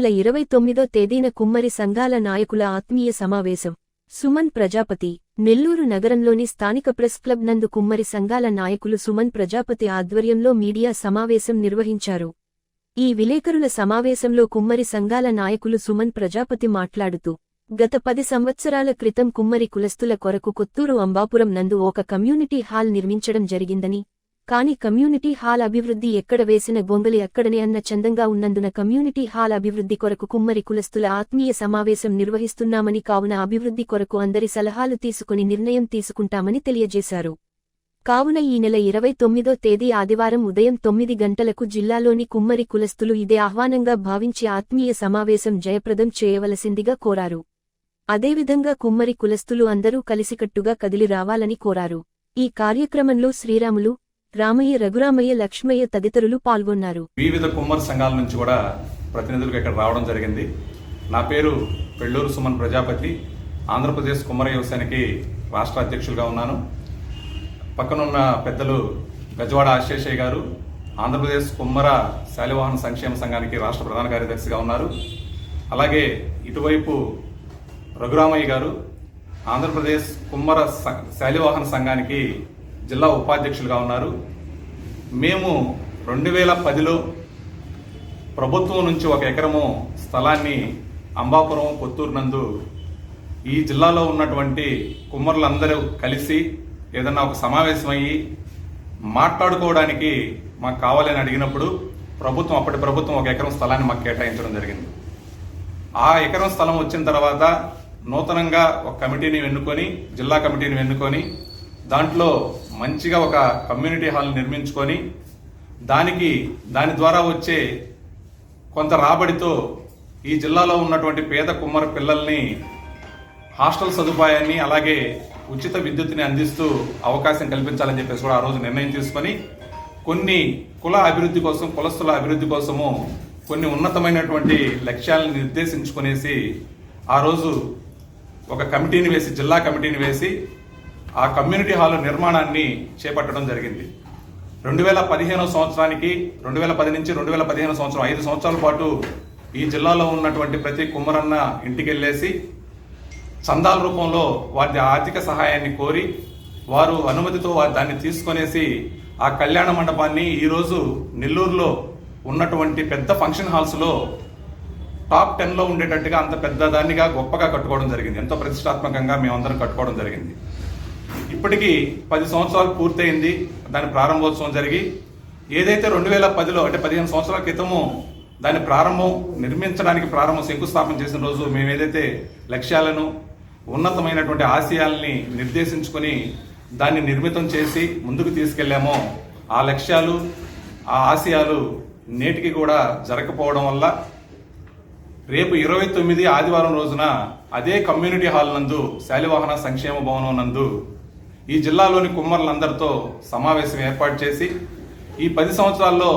నెల ఇరవై తొమ్మిదో తేదీన కుమ్మరి సంఘాల నాయకుల ఆత్మీయ సమావేశం. సుమన్ ప్రజాపతి నెల్లూరు నగరంలోని స్థానిక ప్రెస్ క్లబ్ నందు కుమ్మరి సంఘాల నాయకులు సుమన్ ప్రజాపతి ఆధ్వర్యంలో మీడియా సమావేశం నిర్వహించారు. ఈ విలేకరుల సమావేశంలో కుమ్మరి సంఘాల నాయకులు సుమన్ ప్రజాపతి మాట్లాడుతూ గత పది సంవత్సరాల క్రితం కుమ్మరి కులస్తుల కొరకు కొత్తూరు అంబాపురం నందు ఒక కమ్యూనిటీ హాల్ నిర్మించడం జరిగిందని కాని కమ్యూనిటీ హాల్ అభివృద్ధి ఎక్కడ వేసిన గొంగలి అక్కడనే అన్న చందంగా ఉన్నందున కమ్యూనిటీ హాల్ అభివృద్ధి కొరకు కుమ్మరి కులస్తుల ఆత్మీయ సమావేశం నిర్వహిస్తున్నామని కావున అభివృద్ధి కొరకు అందరి సలహాలు తీసుకుని నిర్ణయం తీసుకుంటామని తెలియజేశారు. కావున ఈ నెల ఇరవై తొమ్మిదో తేదీ ఆదివారం ఉదయం తొమ్మిది గంటలకు జిల్లాలోని కుమ్మరి కులస్తులు ఇదే ఆహ్వానంగా భావించి ఆత్మీయ సమావేశం జయప్రదం చేయవలసిందిగా కోరారు. అదేవిధంగా కుమ్మరి కులస్తులు అందరూ కలిసికట్టుగా కదిలి రావాలని కోరారు. ఈ కార్యక్రమంలో శ్రీరాములు రామయ్య రఘురామయ్య లక్ష్మయ్య తదితరులు పాల్గొన్నారు. వివిధ కుమ్మర్ సంఘాల నుంచి కూడా ప్రతినిధులకు ఇక్కడ రావడం జరిగింది. నా పేరు పెళ్ళూరు సుమన్ ప్రజాపతి. ఆంధ్రప్రదేశ్ కుమ్మర వ్యవసాయానికి రాష్ట్ర అధ్యక్షులుగా ఉన్నాను. పక్కనున్న పెద్దలు గజవాడ ఆశేషయ్య గారు ఆంధ్రప్రదేశ్ కుమ్మర శాలివాహన సంక్షేమ సంఘానికి రాష్ట్ర ప్రధాన కార్యదర్శిగా ఉన్నారు. అలాగే ఇటువైపు రఘురామయ్య గారు ఆంధ్రప్రదేశ్ కుమ్మర శాలివాహన సంఘానికి జిల్లా ఉపాధ్యక్షులుగా ఉన్నారు. మేము రెండు వేల పదిలో ప్రభుత్వం నుంచి ఒక ఎకరము స్థలాన్ని అంబాపురం కొత్తూరు నందు ఈ జిల్లాలో ఉన్నటువంటి కుమ్మరులందరూ కలిసి ఏదన్నా ఒక సమావేశమయ్యి మాట్లాడుకోవడానికి మాకు కావాలని అడిగినప్పుడు ప్రభుత్వం అప్పటి ప్రభుత్వం ఒక ఎకరం స్థలాన్ని మాకు కేటాయించడం జరిగింది. ఆ ఎకరం స్థలం వచ్చిన తర్వాత నూతనంగా ఒక కమిటీని ఎన్నుకొని జిల్లా కమిటీని ఎన్నుకొని దాంట్లో మంచిగా ఒక కమ్యూనిటీ హాల్ నిర్మించుకొని దానికి దాని ద్వారా వచ్చే కొంత రాబడితో ఈ జిల్లాలో ఉన్నటువంటి పేద కుమ్మర పిల్లల్ని హాస్టల్ సదుపాయాన్ని అలాగే ఉచిత విద్యుత్ని అందిస్తూ అవకాశం కల్పించాలని చెప్పేసి కూడా ఆ రోజు నిర్ణయం తీసుకొని కొన్ని కుల అభివృద్ధి కోసం కులస్తుల అభివృద్ధి కోసము కొన్ని ఉన్నతమైనటువంటి లక్ష్యాలను నిర్దేశించుకునేసి ఆ రోజు ఒక కమిటీని వేసి జిల్లా కమిటీని వేసి ఆ కమ్యూనిటీ హాల్ నిర్మాణాన్ని చేపట్టడం జరిగింది. రెండు వేల పదిహేనవ సంవత్సరానికి రెండు వేల పది నుంచి రెండు వేల పదిహేను సంవత్సరం ఐదు సంవత్సరాల పాటు ఈ జిల్లాలో ఉన్నటువంటి ప్రతి కుమ్మరన్న ఇంటికి వెళ్ళేసి చందాల రూపంలో వారి ఆర్థిక సహాయాన్ని కోరి వారు అనుమతితో వారు దాన్ని తీసుకొనేసి ఆ కళ్యాణ మండపాన్ని ఈరోజు నెల్లూరులో ఉన్నటువంటి పెద్ద ఫంక్షన్ హాల్స్లో టాప్ టెన్లో ఉండేటట్టుగా అంత పెద్ద దాన్నిగా గొప్పగా కట్టుకోవడం జరిగింది. ఎంతో ప్రతిష్టాత్మకంగా మేమందరం కట్టుకోవడం జరిగింది. ఇప్పటికీ పది సంవత్సరాలు పూర్తయింది. దాని ప్రారంభోత్సవం జరిగి ఏదైతే రెండు వేల పదిలో అంటే పదిహేను సంవత్సరాల క్రితము దాని ప్రారంభం నిర్మించడానికి ప్రారంభం శంకుస్థాపన చేసిన రోజు మేము ఏదైతే లక్ష్యాలను ఉన్నతమైనటువంటి ఆశయాల్ని నిర్దేశించుకొని దాన్ని నిర్మితం చేసి ముందుకు తీసుకెళ్ళామో ఆ లక్ష్యాలు ఆ ఆశయాలు నేటికి కూడా జరగకపోవడం వల్ల రేపు ఇరవై తొమ్మిది ఆదివారం రోజున అదే కమ్యూనిటీ హాల్ నందు శాలివాహన సంక్షేమ భవనం నందు ఈ జిల్లాలోని కుమ్మరులందరితో సమావేశం ఏర్పాటు చేసి ఈ పది సంవత్సరాల్లో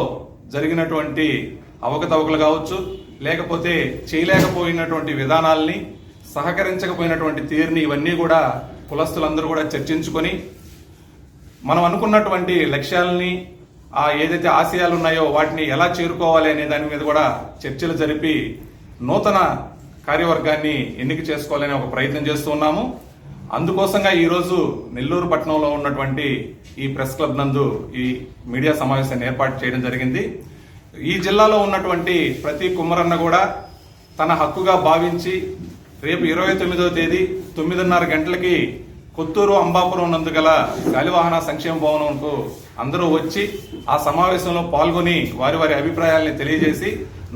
జరిగినటువంటి అవకతవకలు కావచ్చు లేకపోతే చేయలేకపోయినటువంటి విధానాల్ని సహకరించకపోయినటువంటి తీరుని ఇవన్నీ కూడా కులస్తులందరూ కూడా చర్చించుకొని మనం అనుకున్నటువంటి లక్ష్యాలని ఆ ఏదైతే ఆశయాలు ఉన్నాయో వాటిని ఎలా చేరుకోవాలి అనే దాని మీద కూడా చర్చలు జరిపి నూతన కార్యవర్గాన్ని ఎన్నిక చేసుకోవాలనే ఒక ప్రయత్నం చేస్తూ ఉన్నాము. అందుకోసంగా ఈరోజు నెల్లూరు పట్టణంలో ఉన్నటువంటి ఈ ప్రెస్ క్లబ్ నందు ఈ మీడియా సమావేశాన్ని ఏర్పాటు చేయడం జరిగింది. ఈ జిల్లాలో ఉన్నటువంటి ప్రతి కుమ్మరన్న కూడా తన హక్కుగా భావించి రేపు ఇరవై తొమ్మిదవ తేదీ తొమ్మిదిన్నర గంటలకి కొత్తూరు అంబాపురం నందు గల గాలివాహన సంక్షేమ భవనంకు అందరూ వచ్చి ఆ సమావేశంలో పాల్గొని వారి వారి అభిప్రాయాల్ని తెలియజేసి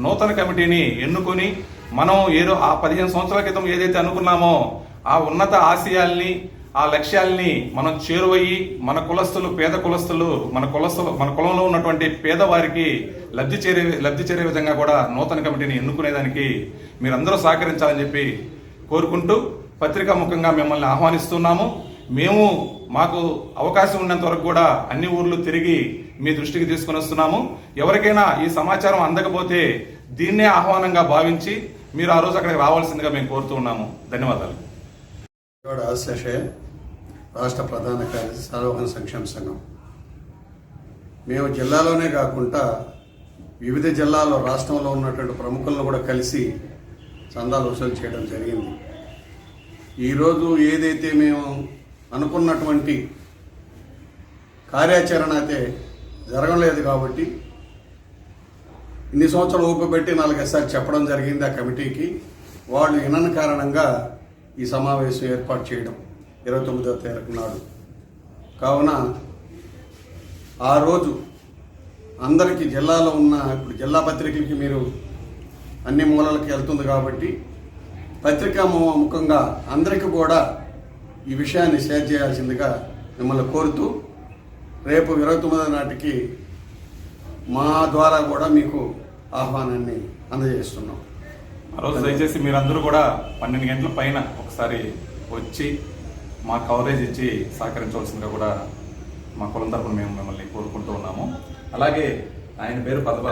నూతన కమిటీని ఎన్నుకొని మనం ఏదో ఆ పదిహేను సంవత్సరాల క్రితం ఏదైతే అనుకున్నామో ఆ ఉన్నత ఆశయాల్ని ఆ లక్ష్యాల్ని మనం చేరువయ్యి మన కులస్తులు పేద కులస్తులు మన కులస్తులు మన కులంలో ఉన్నటువంటి పేదవారికి లబ్ధి చేరే లబ్ధి చేరే విధంగా కూడా నూతన కమిటీని ఎన్నుకునేదానికి మీరందరూ సహకరించాలని చెప్పి కోరుకుంటూ పత్రికా ముఖంగా మిమ్మల్ని ఆహ్వానిస్తున్నాము. మేము మాకు అవకాశం ఉన్నంత వరకు కూడా అన్ని ఊర్లు తిరిగి మీ దృష్టికి తీసుకుని వస్తున్నాము. ఎవరికైనా ఈ సమాచారం అందకపోతే దీన్నే ఆహ్వానంగా భావించి మీరు ఆ రోజు అక్కడికి రావాల్సిందిగా మేము కోరుతూ ఉన్నాము. ధన్యవాదాలు. గౌడ రాష్ట్ర ప్రధాన కార్యదర్శి సార్వహన సంక్షేమ సంఘం. మేము జిల్లాలోనే కాకుండా వివిధ జిల్లాల్లో రాష్ట్రంలో ఉన్నటువంటి ప్రముఖులను కూడా కలిసి చందాలు వసూలు చేయడం జరిగింది. ఈరోజు ఏదైతే మేము అనుకున్నటువంటి కార్యాచరణ అయితే జరగలేదు కాబట్టి ఇన్ని సంవత్సరాలు ఊపిపెట్టి నాలుగైసారి చెప్పడం జరిగింది ఆ కమిటీకి. వాళ్ళు వినని కారణంగా ఈ సమావేశం ఏర్పాటు చేయడం ఇరవై తొమ్మిదవ తారీఖు నాడు. కావున ఆ రోజు అందరికీ జిల్లాలో ఉన్న ఇప్పుడు జిల్లా పత్రికలకి మీరు అన్ని మూలలకి వెళ్తుంది కాబట్టి పత్రికా ముఖంగా అందరికీ కూడా ఈ విషయాన్ని షేర్ చేయాల్సిందిగా మిమ్మల్ని కోరుతూ రేపు ఇరవై తొమ్మిదో నాటికి మా ద్వారా కూడా మీకు ఆహ్వానాన్ని అందజేస్తున్నాం. ఆ రోజు దయచేసి మీరందరూ కూడా పన్నెండు గంటల పైన ఒకసారి వచ్చి మా కవరేజ్ ఇచ్చి సహకరించవలసిందిగా కూడా మా కులం తరపున మేము మిమ్మల్ని కోరుకుంటూ ఉన్నాము. అలాగే ఆయన పేరు పద్మ